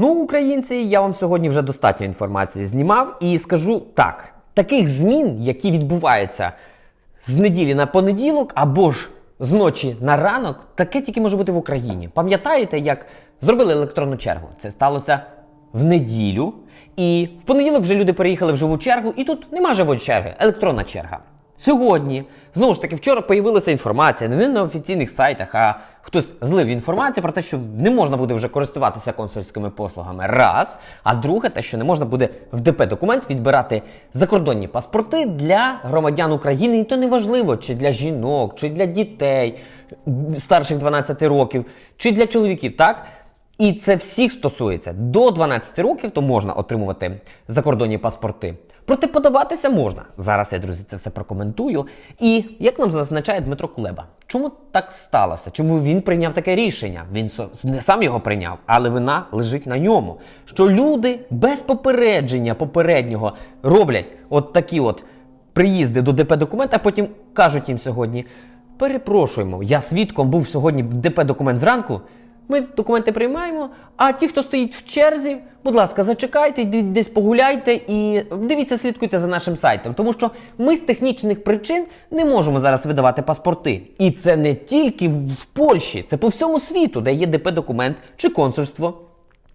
Ну, українці, я вам сьогодні вже достатньо інформації знімав і скажу так: таких змін, які відбуваються з неділі на понеділок або ж з ночі на ранок, таке тільки може бути в Україні. Пам'ятаєте, як зробили електронну чергу? Це сталося в неділю. І в понеділок вже люди переїхали в живу чергу, і тут нема живої черги, електронна черга. Сьогодні, знову ж таки, вчора появилася інформація, не на офіційних сайтах, а хтось злив інформацію про те, що не можна буде вже користуватися консульськими послугами. Раз. А друге, те, що не можна буде в ДП документ відбирати закордонні паспорти для громадян України, і то не важливо, чи для жінок, чи для дітей старших 12 років, чи для чоловіків, так? І це всіх стосується. До 12 років то можна отримувати закордонні паспорти. Проте подаватися можна. Зараз я, друзі, це все прокоментую. І як нам зазначає Дмитро Кулеба, чому так сталося? Чому він прийняв таке рішення? Він не сам його прийняв, але вина лежить на ньому. Що люди без попередження попереднього роблять от такі от приїзди до ДП документа, а потім кажуть їм сьогодні: перепрошуємо, я свідком був сьогодні в ДП документ зранку. Ми документи приймаємо, а ті, хто стоїть в черзі, будь ласка, зачекайте, десь погуляйте і дивіться, слідкуйте за нашим сайтом. Тому що ми з технічних причин не можемо зараз видавати паспорти. І це не тільки в Польщі, це по всьому світу, де є ДП документ чи консульство.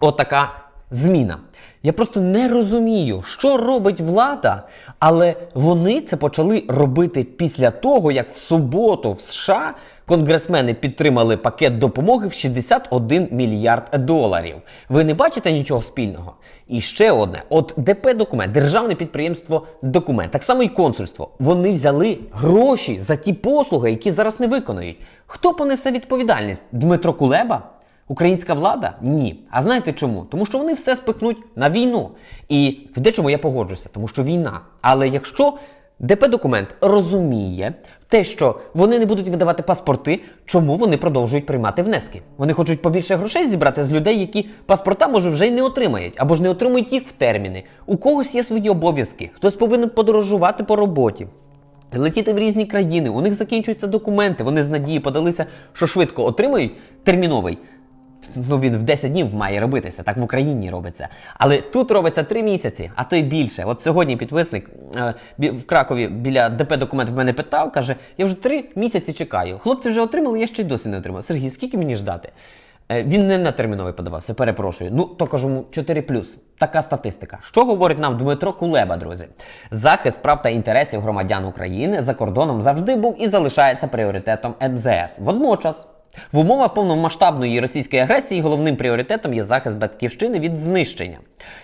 Отака зміна. Я просто не розумію, що робить влада, але вони це почали робити після того, як в суботу в США конгресмени підтримали пакет допомоги в 61 мільярд доларів. Ви не бачите нічого спільного? І ще одне: от ДП документ, державне підприємство документ, так само і консульство. Вони взяли гроші за ті послуги, які зараз не виконують. Хто понесе відповідальність? Дмитро Кулеба? Українська влада? Ні. А знаєте чому? Тому що вони все спихнуть на війну. І в дечому я погоджуся, тому що війна. Але якщо ДП документ розуміє те, що вони не будуть видавати паспорти, чому вони продовжують приймати внески? Вони хочуть побільше грошей зібрати з людей, які паспорта може вже й не отримають, або ж не отримують їх в терміни. У когось є свої обов'язки, хтось повинен подорожувати по роботі. Летіти в різні країни, у них закінчуються документи, вони з надії подалися, що швидко отримають терміновий. Ну, він в 10 днів має робитися, так в Україні робиться. Але тут робиться 3 місяці, а то й більше. От сьогодні підписник е, в Кракові біля ДП документ в мене питав, каже: я вже 3 місяці чекаю. Хлопці вже отримали, я ще й досі не отримав. Сергій, скільки мені ждати? Е, Він не на терміновий подавався, перепрошую. Ну, то кажу йому 4 Така статистика. Що говорить нам Дмитро Кулеба, друзі? Захист прав та інтересів громадян України за кордоном завжди був і залишається пріоритетом МЗС. Водночас. В умовах повномасштабної російської агресії головним пріоритетом є захист батьківщини від знищення.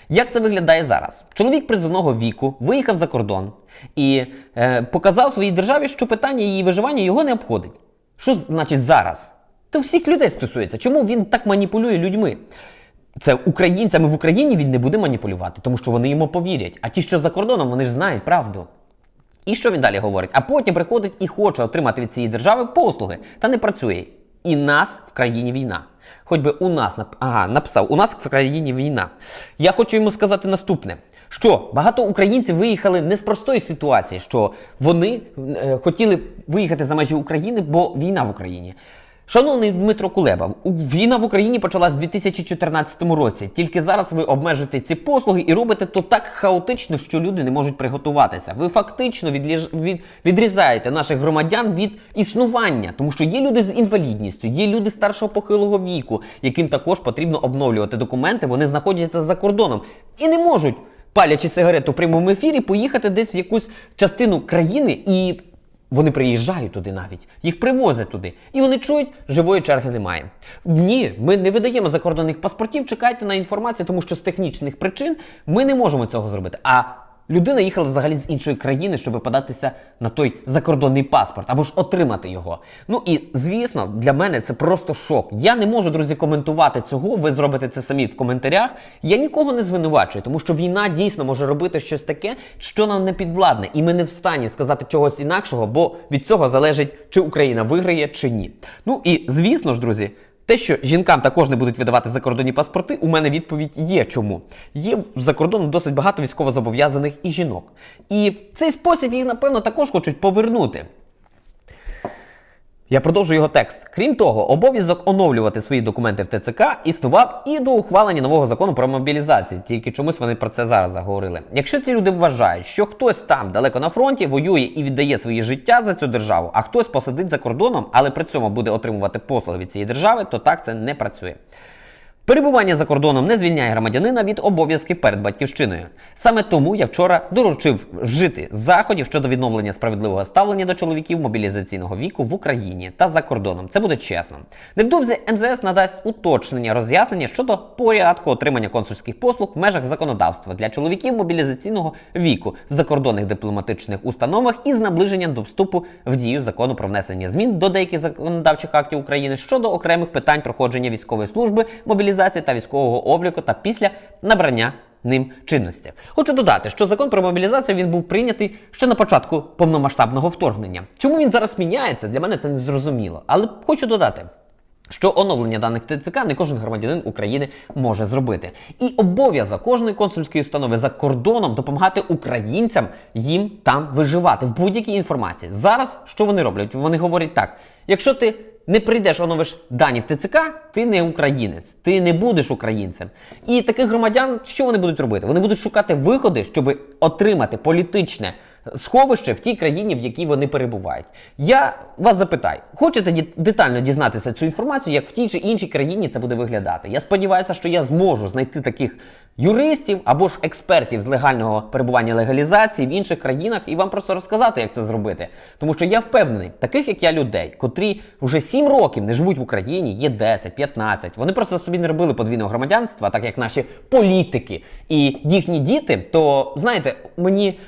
Як це виглядає зараз? Чоловік призовного віку виїхав за кордон і е, показав своїй державі, що питання її виживання його не обходить. Що значить зараз? Це всіх людей стосується. Чому він так маніпулює людьми? Це українцями в Україні він не буде маніпулювати, тому що вони йому повірять. А ті, що за кордоном, вони ж знають правду. І що він далі говорить? А потім приходить і хоче отримати від цієї держави послуги, та не працює. І нас в країні війна. Хоч би у нас ага, написав, у нас в країні війна. Я хочу йому сказати наступне: що багато українців виїхали не з простої ситуації, що вони е, хотіли виїхати за межі України, бо війна в Україні. Шановний Дмитро Кулеба, війна в Україні почалась в 2014 році. Тільки зараз ви обмежуєте ці послуги і робите то так хаотично, що люди не можуть приготуватися. Ви фактично відліж... від... відрізаєте наших громадян від існування, тому що є люди з інвалідністю, є люди старшого похилого віку, яким також потрібно обновлювати документи. Вони знаходяться за кордоном і не можуть, палячи сигарету в прямому ефірі, поїхати десь в якусь частину країни і вони приїжджають туди навіть, їх привозять туди, і вони чують, живої черги немає. Ні, ми не видаємо закордонних паспортів. Чекайте на інформацію, тому що з технічних причин ми не можемо цього зробити. А людина їхала взагалі з іншої країни, щоб податися на той закордонний паспорт або ж отримати його. Ну і звісно, для мене це просто шок. Я не можу, друзі, коментувати цього. Ви зробите це самі в коментарях. Я нікого не звинувачую, тому що війна дійсно може робити щось таке, що нам не підвладне, і ми не в стані сказати чогось інакшого, бо від цього залежить, чи Україна виграє, чи ні. Ну і звісно ж, друзі. Те, що жінкам також не будуть видавати закордонні паспорти, у мене відповідь є чому. Є за кордоном досить багато військовозобов'язаних і жінок. І в цей спосіб їх, напевно, також хочуть повернути. Я продовжу його текст. Крім того, обов'язок оновлювати свої документи в ТЦК існував і до ухвалення нового закону про мобілізацію. Тільки чомусь вони про це зараз заговорили. Якщо ці люди вважають, що хтось там далеко на фронті воює і віддає своє життя за цю державу, а хтось посидить за кордоном, але при цьому буде отримувати послуги від цієї держави, то так це не працює. Перебування за кордоном не звільняє громадянина від обов'язків перед батьківщиною. Саме тому я вчора доручив вжити заходів щодо відновлення справедливого ставлення до чоловіків мобілізаційного віку в Україні та за кордоном. Це буде чесно. Невдовзі МЗС надасть уточнення роз'яснення щодо порядку отримання консульських послуг в межах законодавства для чоловіків мобілізаційного віку в закордонних дипломатичних установах із наближенням до вступу в дію закону про внесення змін до деяких законодавчих актів України щодо окремих питань проходження військової служби, мобілізації та військового обліку та після набрання ним чинності. Хочу додати, що закон про мобілізацію він був прийнятий ще на початку повномасштабного вторгнення. Чому він зараз міняється? Для мене це не зрозуміло. Але хочу додати. Що оновлення даних ТЦК не кожен громадянин України може зробити, і обов'язок кожної консульської установи за кордоном допомагати українцям їм там виживати в будь-якій інформації. Зараз що вони роблять? Вони говорять так: якщо ти не прийдеш, оновиш дані в ТЦК, ти не українець, ти не будеш українцем. І таких громадян, що вони будуть робити? Вони будуть шукати виходи, щоб отримати політичне сховище в тій країні, в якій вони перебувають. Я вас запитаю, хочете детально дізнатися цю інформацію, як в тій чи іншій країні це буде виглядати? Я сподіваюся, що я зможу знайти таких юристів або ж експертів з легального перебування легалізації в інших країнах і вам просто розказати, як це зробити. Тому що я впевнений, таких як я людей, котрі вже 7 років не живуть в Україні, є 10, 15. Вони просто собі не робили подвійного громадянства, так як наші політики і їхні діти, то знаєте, мені.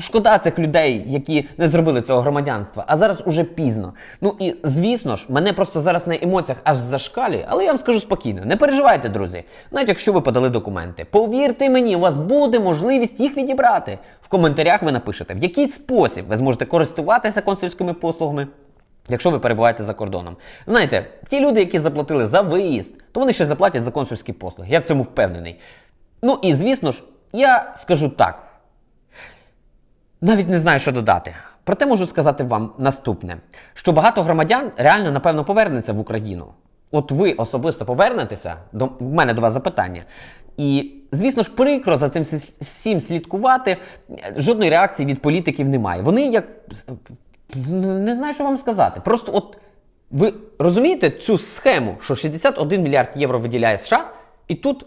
Шкода цих людей, які не зробили цього громадянства, а зараз уже пізно. Ну і звісно ж, мене просто зараз на емоціях аж зашкалює, але я вам скажу спокійно, не переживайте, друзі. Навіть якщо ви подали документи, повірте мені, у вас буде можливість їх відібрати. В коментарях ви напишете, в який спосіб ви зможете користуватися консульськими послугами. Якщо ви перебуваєте за кордоном, знаєте, ті люди, які заплатили за виїзд, то вони ще заплатять за консульські послуги. Я в цьому впевнений. Ну і звісно ж, я скажу так. Навіть не знаю, що додати. Проте можу сказати вам наступне: що багато громадян реально, напевно, повернеться в Україну. От ви особисто повернетеся, до в мене до вас запитання. І, звісно ж, прикро за цим всім слідкувати. Жодної реакції від політиків немає. Вони як не знаю, що вам сказати. Просто от ви розумієте цю схему, що 61 мільярд євро виділяє США, і тут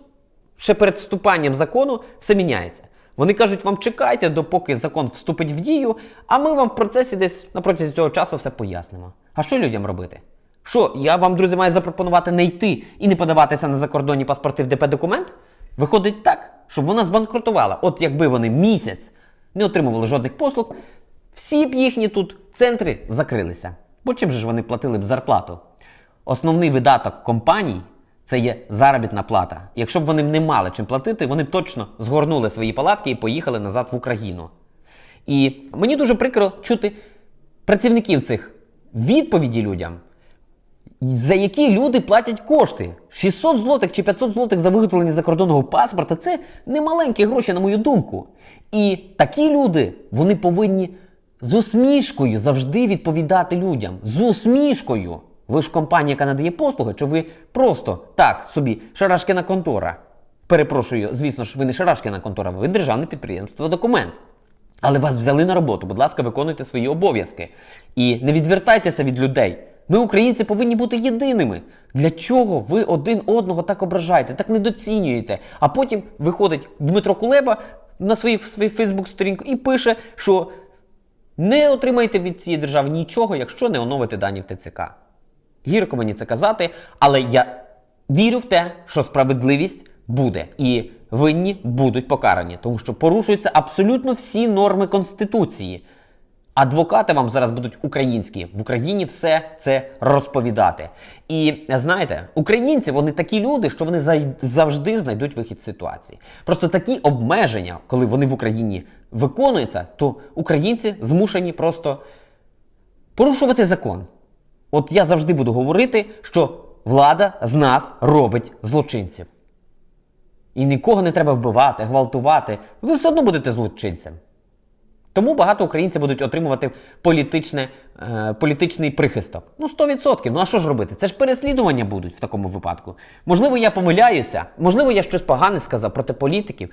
ще перед вступанням закону все міняється. Вони кажуть, вам чекайте, допоки закон вступить в дію, а ми вам в процесі десь на протязі цього часу все пояснимо. А що людям робити? Що, я вам, друзі, маю запропонувати не йти і не подаватися на закордонні паспорти в ДП документ? Виходить так, щоб вона збанкрутувала. От якби вони місяць не отримували жодних послуг, всі б їхні тут центри закрилися. Бо чим же ж вони платили б зарплату? Основний видаток компаній це є заробітна плата. Якщо б вони не мали чим платити, вони б точно згорнули свої палатки і поїхали назад в Україну. І мені дуже прикро чути працівників цих відповіді людям, за які люди платять кошти. 600 злотих чи 500 злотих за виготовлення закордонного паспорта це немаленькі гроші, на мою думку. І такі люди вони повинні з усмішкою завжди відповідати людям. З усмішкою. Ви ж компанія, яка надає послуги, чи ви просто так собі шарашкіна контора? Перепрошую, звісно ж, ви не шарашкіна контора, ви державне підприємство документ. Але вас взяли на роботу, будь ласка, виконуйте свої обов'язки. І не відвертайтеся від людей. Ми, українці, повинні бути єдиними. Для чого ви один одного так ображаєте, так недоцінюєте? А потім виходить Дмитро Кулеба на своїй Фейсбук-сторінку і пише, що не отримаєте від цієї держави нічого, якщо не оновите дані в ТЦК. Гірко мені це казати, але я вірю в те, що справедливість буде і винні будуть покарані, тому що порушуються абсолютно всі норми Конституції. Адвокати вам зараз будуть українські в Україні все це розповідати. І знаєте, українці вони такі люди, що вони завжди знайдуть вихід з ситуації. Просто такі обмеження, коли вони в Україні виконуються, то українці змушені просто порушувати закон. От я завжди буду говорити, що влада з нас робить злочинців. І нікого не треба вбивати, гвалтувати. Ви все одно будете злочинцем. Тому багато українців будуть отримувати політичне, е, політичний прихисток. Ну, 100%. Ну а що ж робити? Це ж переслідування будуть в такому випадку. Можливо, я помиляюся, можливо, я щось погане сказав проти політиків.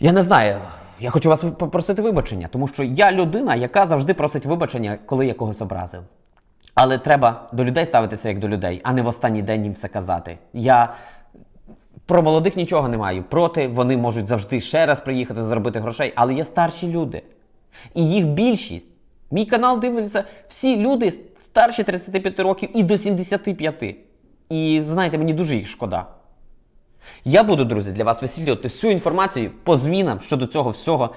Я не знаю. Я хочу вас попросити вибачення, тому що я людина, яка завжди просить вибачення, коли я когось образив. Але треба до людей ставитися як до людей, а не в останній день їм все казати. Я про молодих нічого не маю. Проти вони можуть завжди ще раз приїхати заробити грошей, але є старші люди. І їх більшість. Мій канал дивляться всі люди старші 35 років і до 75. І знаєте, мені дуже їх шкода. Я буду, друзі, для вас висвітлювати всю інформацію по змінам щодо цього всього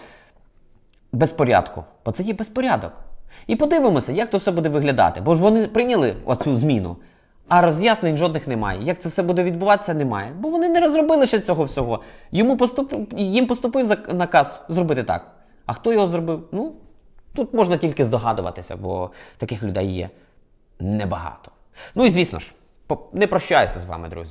безпорядку. Бо це є безпорядок. І подивимося, як то все буде виглядати. Бо ж вони прийняли оцю зміну, а роз'яснень жодних немає. Як це все буде відбуватися, немає. Бо вони не розробили ще цього всього. Йому поступ... Їм поступив наказ зробити так. А хто його зробив? Ну, тут можна тільки здогадуватися, бо таких людей є небагато. Ну і звісно ж, не прощаюся з вами, друзі.